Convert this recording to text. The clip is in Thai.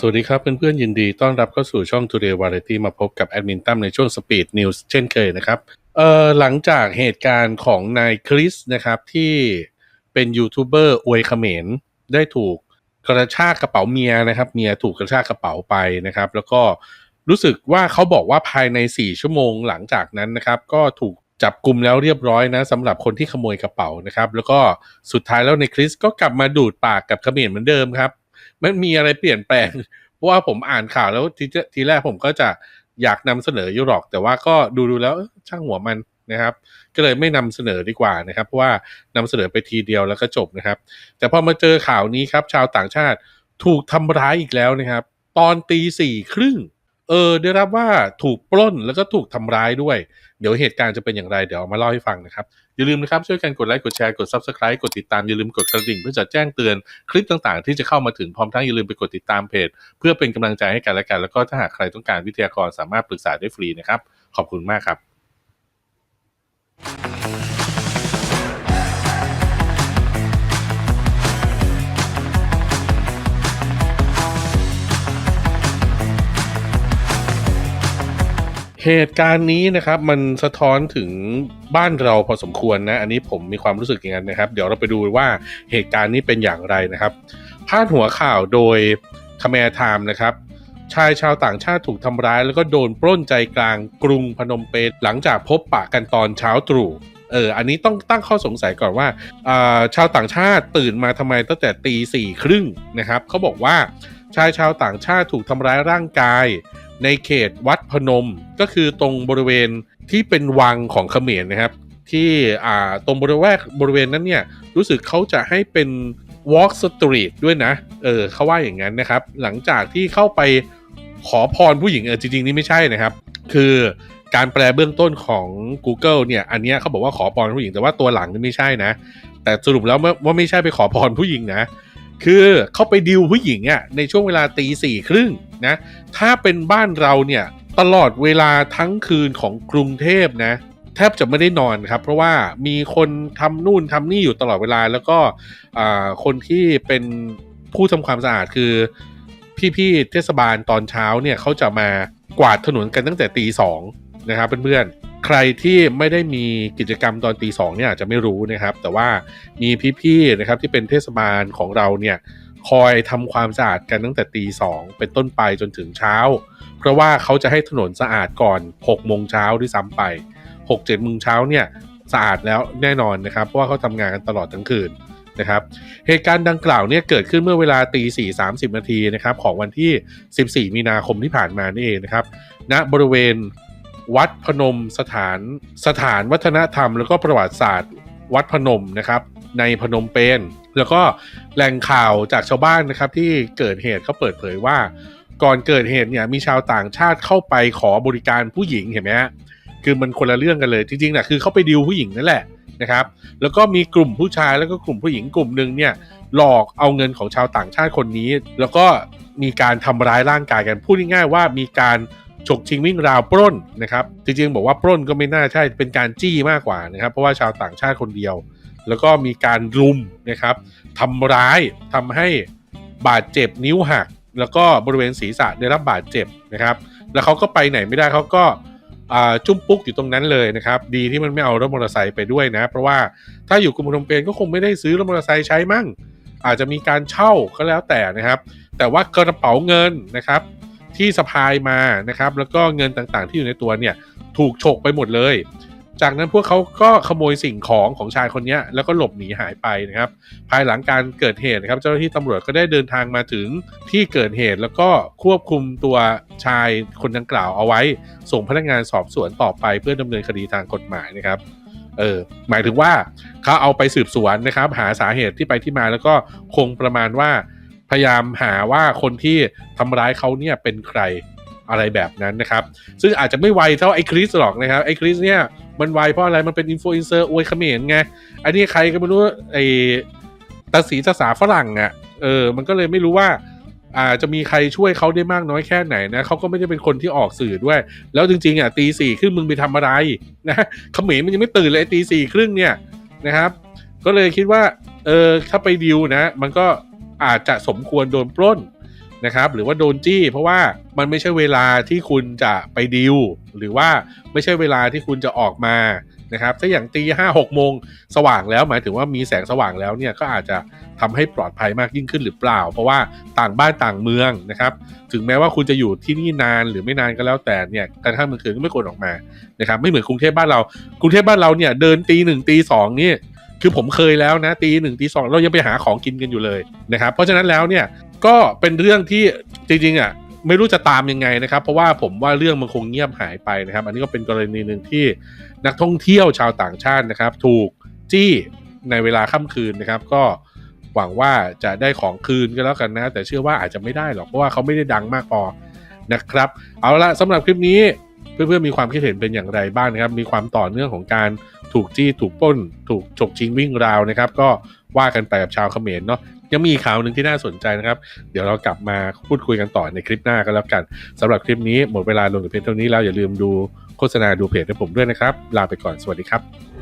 สวัสดีครับเพื่อนๆยินดีต้อนรับเข้าสู่ช่อง Today Variety มาพบกับแอดมินตั้มในช่วง Speed News เช่นเคยนะครับเอ่อหลังจากเหตุการณ์ของนายคริสนะครับที่เป็นยูทูบเบอร์อวยเขมรได้ถูกกระชากกระเป๋าเมียนะครับเมียถูกกระชากกระเป๋าไปนะครับ แล้วก็รู้สึกว่าเขาบอกว่าภายใน 4 ชั่วโมงหลังจากนั้นนะครับ ก็ถูกจับกลุ่มแล้วเรียบร้อยนะสำหรับคนที่ขโมยกระเป๋านะครับ แล้วก็สุดท้ายแล้วในคริสก็กลับมาดูดปากกับเขมรเหมือนเดิมครับ มันมีอะไรเปลี่ยนแปลง เพราะว่าผมอ่านข่าวแล้วทีทีแรกผมก็จะอยากนำเสนออยู่หรอก แต่ว่าก็ดูดูแล้วช่างหัวมันนะครับ ก็เลยไม่นำเสนอดีกว่านะครับเพราะว่านำเสนอไปทีเดียวแล้วก็จบนะครับ แต่พอมาเจอข่าวนี้ครับ ชาวต่างชาติถูกทำร้ายอีกแล้วนะครับ ตอนตีสี่ครึ่ง เออได้รับว่าถูกปล้นแล้วก็ถูกทำร้ายด้วย เดี๋ยวเหตุการณ์จะเป็นอย่างไร เดี๋ยวามาเล่าให้ฟังนะครับ อย่าลืมนะครับ ช่วยกันกดไลค์กดแชร์กด Subscribe กดติดตาม อย่าลืมกดกระดิ่งเพื่อจะแจ้งเตือนคลิปต่างๆ ที่จะเข้ามาถึงพร้อมทั้งอย่าลืมไปกดติดตามเพจ เพื่อเป็นกำลังใจให้กันและกัน แล้วก็ถ้าหากใครต้องการวิทยากรสามารถปรึกษาได้ฟรีนะครับ ขอบคุณมากครับ เหตุการณ์นี้นะครับมันสะท้อนถึงบ้านเราพอสมควรนะ อันนี้ผมมีความรู้สึกอย่างนั้นนะครับ เดี๋ยวเราไปดูว่าเหตุการณ์นี้เป็นอย่างไรนะครับพาดหัวข่าวโดยคาเมรไทม์นะครับชายชาวต่างชาติถูกทำร้าย แล้วก็โดนปล้นใจกลางกรุงพนมเปญหลังจากพบปะกันตอนเช้าตรู่เออ อันนี้ต้องตั้งข้อสงสัยก่อนว่าอ่าชาวต่างชาติตื่นมาทำไมตั้งแต่ตีสี่ครึ่งนะครับเขาบอกว่าชายชาวต่างชาติถูกทำร้ายร่างกาย ในเขตวัดพนมก็คือตรงบริเวณที่เป็นวังของเขมรนะครับ ที่อ่าตรงบริเวณบริเวณนั้นเนี่ยรู้สึกเขาจะให้เป็น walk street ด้วยนะ เออเขาว่าอย่างนั้นนะครับ หลังจากที่เข้าไปขอพรผู้หญิงเออจริงๆ นี่ไม่ใช่นะครับ คือการแปลเบื้องต้นของ Google เนี่ย อันนี้เขาบอกว่าขอพรผู้หญิงแต่ว่าตัวหลังนี่ไม่ใช่นะ แต่สรุปแล้วว่าไม่ใช่ไปขอพรผู้หญิงนะ คือเขาไปดิวผู้หญิงอะในช่วงเวลาตีสี่ครึ่ง นะ ถ้าเป็นบ้านเราเนี่ยตลอดเวลาทั้งคืนของกรุงเทพนะแทบจะไม่ได้นอนครับ เพราะว่ามีคนทำนู่นทำนี่อยู่ตลอดเวลา แล้วก็คนที่เป็นผู้ทำความสะอาดคือ พี่ๆเทศบาลตอนเช้าเนี่ยเขาจะมากวาดถนนกันตั้งแต่ตีสองนะครับเพื่อนๆ ใครที่ไม่ได้มีกิจกรรมตอนตีสองเนี่ยอาจจะไม่รู้นะครับ แต่ว่ามีพี่ๆนะครับที่เป็นเทศบาลของเราเนี่ย คอยทำความสะอาดกันตั้งแต่ตีสองเป็นต้นไปจนถึงเช้า เพราะว่าเขาจะให้ถนนสะอาดก่อน6โมงเช้าด้วยซ้ำไป6 7โมงเช้าเนี่ยสะอาดแล้วแน่นอนนะครับเพราะว่าเขาทำงานกันตลอดทั้งคืนนะครับเหตุการณ์ดังกล่าวเนี่ยเกิดขึ้นเมื่อเวลาตีสี่สามสิบนาทีนะครับของวันที่ 14 มีนาคมที่ผ่านมานี่เองนะครับณบริเวณวัดพนมสถานสถานวัฒนธรรม แล้วก็ประวัติศาสตร์วัดพนมนะครับ ในพนมเปญแล้วก็แหล่งข่าวจากชาวบ้านนะครับ ที่เกิดเหตุเขาเปิดเผยว่า ก่อนเกิดเหตุเนี่ยมีชาวต่างชาติเข้าไปขอบริการผู้หญิงเห็นไหมฮะคือมันคนละเรื่องกันเลยจริงๆนะคือเขาไปดิวผู้หญิงนั่นแหละนะครับ แล้วก็มีกลุ่มผู้ชายแล้วก็กลุ่มผู้หญิงกลุ่มหนึ่งเนี่ยหลอกเอาเงินของชาวต่างชาติคนนี้ แล้วก็มีการทำร้ายร่างกายกันพูดง่ายๆว่ามีการฉกชิงวิ่งราวปล้นนะครับ จริงๆ บอกว่าปล้นก็ไม่น่าใช่เป็นการจี้มากกว่านะครับ เพราะว่าชาวต่างชาติคนเดียว แล้วก็มีการรุมนะครับทำร้ายทำให้บาดเจ็บนิ้วหัก แล้วก็บริเวณศีรษะได้รับบาดเจ็บนะครับ แล้วเขาก็ไปไหนไม่ได้เขาก็จุ้มปุ๊กอยู่ตรงนั้นเลยนะครับ ดีที่มันไม่เอารถมอเตอร์ไซค์ไปด้วยนะ เพราะว่าถ้าอยู่กรุงพนมเปญก็คงไม่ได้ซื้อรถมอเตอร์ไซค์ใช้มั่ง อาจจะมีการเช่าก็แล้วแต่นะครับ แต่ว่ากระเป๋าเงินนะครับ ที่สะพายมานะครับ แล้วก็เงินต่างๆที่อยู่ในตัวเนี่ยถูกฉกไปหมดเลย จากนั้นพวกเขาก็ขโมยสิ่งของของชายคนนี้แล้วก็หลบหนีหายไปนะครับ ภายหลังการเกิดเหตุนะครับ เจ้าหน้าที่ตำรวจก็ได้เดินทางมาถึงที่เกิดเหตุแล้วก็ควบคุมตัวชายคนดังกล่าวเอาไว้ ส่งพนักงานสอบสวนต่อไปเพื่อดำเนินคดีทางกฎหมายนะครับเออหมายถึงว่าเขาเอาไปสืบสวนนะครับ หาสาเหตุที่ไปที่มาแล้วก็คงประมาณว่า พยายามหาว่าคนที่ทำร้ายเขาเนี่ยเป็นใคร อะไรแบบนั้นนะครับ ซึ่งอาจจะไม่ไวเท่าไอ้คริสหรอกนะครับ ไอ้คริสเนี่ยมันไวเพราะอะไรมันเป็นอินฟลูเอนเซอร์อวยเขมรไง อันนี้ใครก็ไม่รู้ไอ้ตาสีตาสาฝรั่งอะ่ะเออมันก็เลยไม่รู้ว่าอาจจะมีใครช่วยเขาได้มากน้อยแค่ไหนนะเขาก็ไม่ได้เป็นคนที่ออกสื่อด้วย แล้วจริงๆอะตีสี่ครึ่งมึงไปทำอะไรนะเขมรมันยังไม่ตื่นเลยไอ้ตีสี่ครึ่งเนี่ยนะครับ ก็เลยคิดว่าเออถ้าไปดิวนะ มันก็อาจจะสมควรโดนปล้น นะครับหรือว่าโดนจี้ เพราะว่ามันไม่ใช่เวลาที่คุณจะไปดิวหรือว่าไม่ใช่เวลาที่คุณจะออกมานะครับถ้าอย่างตีห้าหกโมงสว่างแล้ว หมายถึงว่ามีแสงสว่างแล้วเนี่ยก็อาจจะทำให้ปลอดภัยมากยิ่งขึ้นหรือเปล่า เพราะว่าต่างบ้านต่างเมืองนะครับ ถึงแม้ว่าคุณจะอยู่ที่นี่นานหรือไม่นานก็แล้วแต่เนี่ยกระทั่งกลางคืนก็ไม่ควรออกมานะครับไม่เหมือนกรุงเทพบ้านเรา กรุงเทพบ้านเราเนี่ยเดินตีหนึ่งตีสองนี่คือผมเคยแล้วนะตีหนึ่งตีสองเรายังไปหาของกินกันอยู่เลยนะครับเพราะฉะนั้นแล้วเนี่ย ก็เป็นเรื่องที่จริงๆอะไม่รู้จะตามยังไงนะครับ เพราะว่าผมว่าเรื่องมันคงเงียบหายไปนะครับ อันนี้ก็เป็นกรณีหนึ่งที่นักท่องเที่ยวชาวต่างชาตินะครับ ถูกจี้ในเวลาค่ำคืนนะครับ ก็หวังว่าจะได้ของคืนก็แล้วกันนะ แต่เชื่อว่าอาจจะไม่ได้หรอกเพราะว่าเขาไม่ได้ดังมากพอนะครับ เอาละสำหรับคลิปนี้เพื่อนๆมีความคิดเห็นเป็นอย่างไรบ้างนะครับ มีความต่อเนื่องของการถูกจี้ถูกป้น ถูกฉกชิงวิ่งราวนะครับ ก็ ว่ากันไปกับชาวเขมรเนาะยังมีข่าวหนึ่งที่น่าสนใจนะครับ เดี๋ยวเรากลับมาพูดคุยกันต่อในคลิปหน้าก็แล้วกันสำหรับคลิปนี้หมดเวลาลงแต่เพียงเท่านี้แล้วอย่าลืมดูโฆษณาดูเพจให้ผมด้วยนะครับ ลาไปก่อนสวัสดีครับ